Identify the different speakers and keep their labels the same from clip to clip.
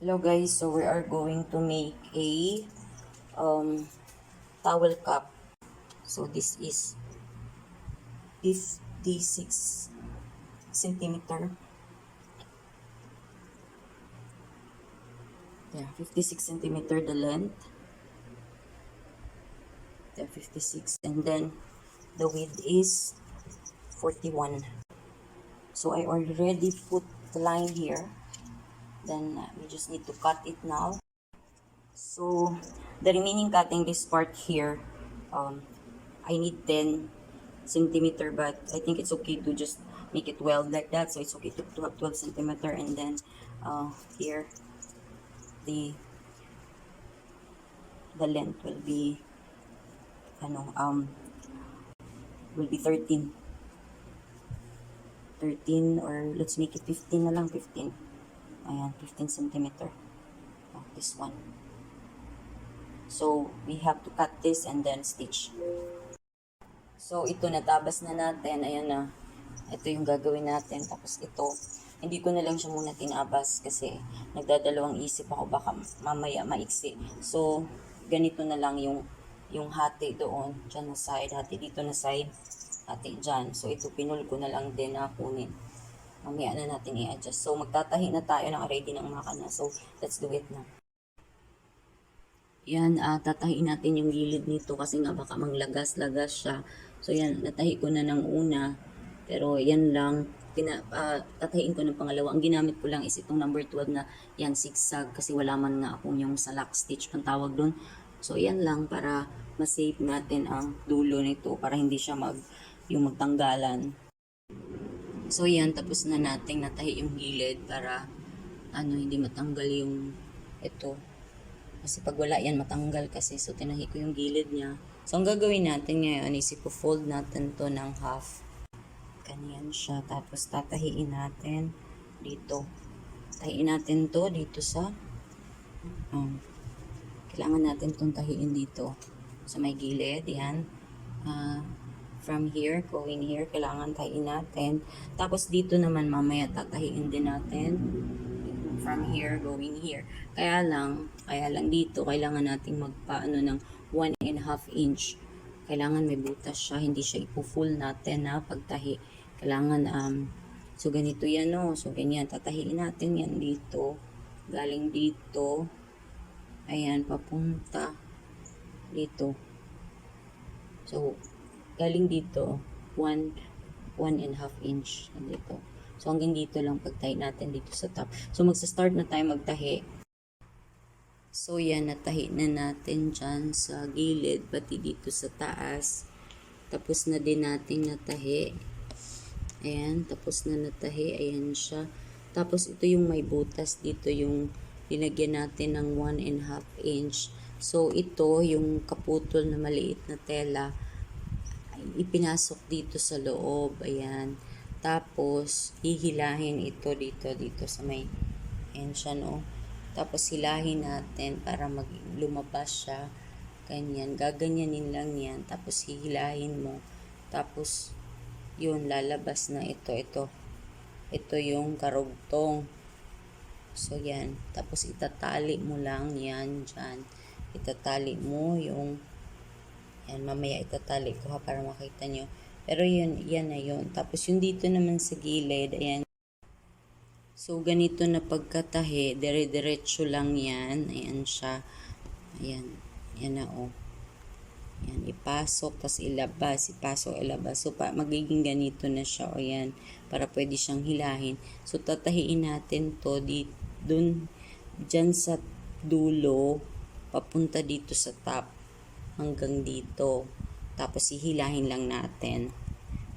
Speaker 1: Hello guys, so we are going to make a um, towel cup. So this is 56 centimeter. Yeah, 56 centimeter the length. Yeah, 56 and then the width is 41. So I already put the line here then uh, we just need to cut it now. So the remaining cutting this part here um, I need 10 centimeter but I think it's okay to just make it weld like that. So it's okay to, to have 12 centimeter and then uh, here the the length will be ano um will be 13 13 or let's make it 15 na lang 15 Ayan, 15 centimeter. Oh, this one. So, we have to cut this and then stitch. So, ito natabas na natin. Ayan na. Ito yung gagawin natin. Tapos ito, hindi ko na lang siya muna tinabas kasi nagdadalawang isip ako baka mamaya maiksi. So, ganito na lang yung yung hati doon, dyan na side, hati dito na side, hati dyan. So, ito pinul ko na lang din na kunin mamaya na natin i-adjust. So, magtatahi na tayo ng ready ng makina. So, let's do it na. Yan, uh, tatahiin natin yung gilid nito kasi nga baka manglagas-lagas siya. So, yan, natahi ko na ng una. Pero, yan lang. Pina, uh, tatahiin ko ng pangalawa. Ang ginamit ko lang is itong number 12 na yan, zigzag. Kasi wala man nga akong yung sa lock stitch ang tawag doon. So, yan lang para ma-save natin ang dulo nito para hindi siya mag, yung magtanggalan. So yan, tapos na nating natahi yung gilid para ano hindi matanggal yung ito. Kasi pag wala yan matanggal kasi so tinahi ko yung gilid niya. So ang gagawin natin ngayon is ipo-fold natin to ng half. Ganyan siya. Tapos tatahiin natin dito. Tahiin natin to dito sa um, kailangan natin tong tahiin dito sa may gilid. Yan. Uh, from here, going here, kailangan tahiin natin. Tapos dito naman mamaya tatahiin din natin from here, going here. Kaya lang, kaya lang dito, kailangan nating magpaano ng 1 and half inch. Kailangan may butas siya, hindi siya ipo-full natin na pagtahi. Kailangan, um, so ganito yan no, so ganyan, tatahiin natin yan dito. Galing dito, ayan, papunta dito. So, galing dito, 1 1 and half inch dito. So, hanggang dito lang pagtahi natin dito sa top. So, magsa-start na tayo magtahi. So, yan, natahi na natin dyan sa gilid, pati dito sa taas. Tapos na din natin natahi. Ayan, tapos na natahi. Ayan siya. Tapos, ito yung may butas. Dito yung linagyan natin ng 1 and half inch. So, ito, yung kaputol na maliit na tela, ipinasok dito sa loob. Ayan. Tapos, hihilahin ito dito, dito sa may, ayan siya, no? Tapos, hilahin natin para mag lumabas siya. Ganyan. Gaganyanin lang yan. Tapos, hihilahin mo. Tapos, yun, lalabas na ito, ito. Ito yung karugtong. So, yan. Tapos, itatali mo lang yan dyan. Itatali mo yung Ayan, mamaya itatali ko ha para makita nyo. Pero yun, yan na yun. Tapos yung dito naman sa gilid, ayan. So, ganito na pagkatahi, dire-diretso lang yan. Ayan siya. Ayan. Ayan na oh. Ayan, ipasok, tapos ilabas, ipasok, ilabas. So, pa, magiging ganito na siya. O yan, para pwede siyang hilahin. So, tatahiin natin to di, dun, dyan sa dulo, papunta dito sa top hanggang dito. Tapos hihilahin lang natin.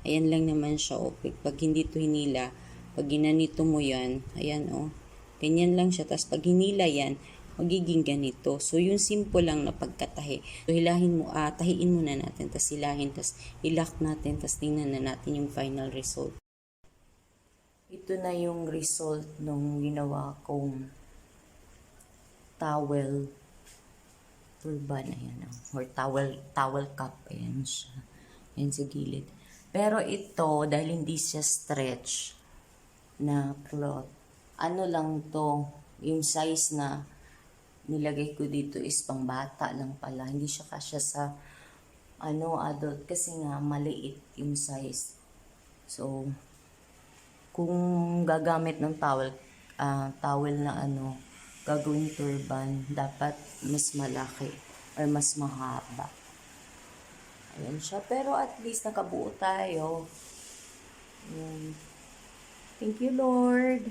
Speaker 1: Ayan lang naman siya, o. Pag hindi to hinila, pag ginanito mo yan, ayan, o. Ganyan lang siya. Tapos pag hinila yan, magiging ganito. So, yung simple lang na pagkatahi. So, hilahin mo, ah, tahiin muna natin, tapos hilahin, tapos ilak natin, tapos tingnan na natin yung final result. Ito na yung result nung ginawa kong towel turban, ayan, oh. or towel, towel cup, ayan siya. Ayan sa gilid. Pero ito, dahil hindi siya stretch na cloth, ano lang to, yung size na nilagay ko dito is pang bata lang pala. Hindi siya kasya sa ano adult kasi nga maliit yung size. So, kung gagamit ng towel, ah, towel na ano, gagawin turban, dapat mas malaki or mas mahaba. Ayan siya. Pero at least nakabuo tayo. Ayan. Thank you, Lord.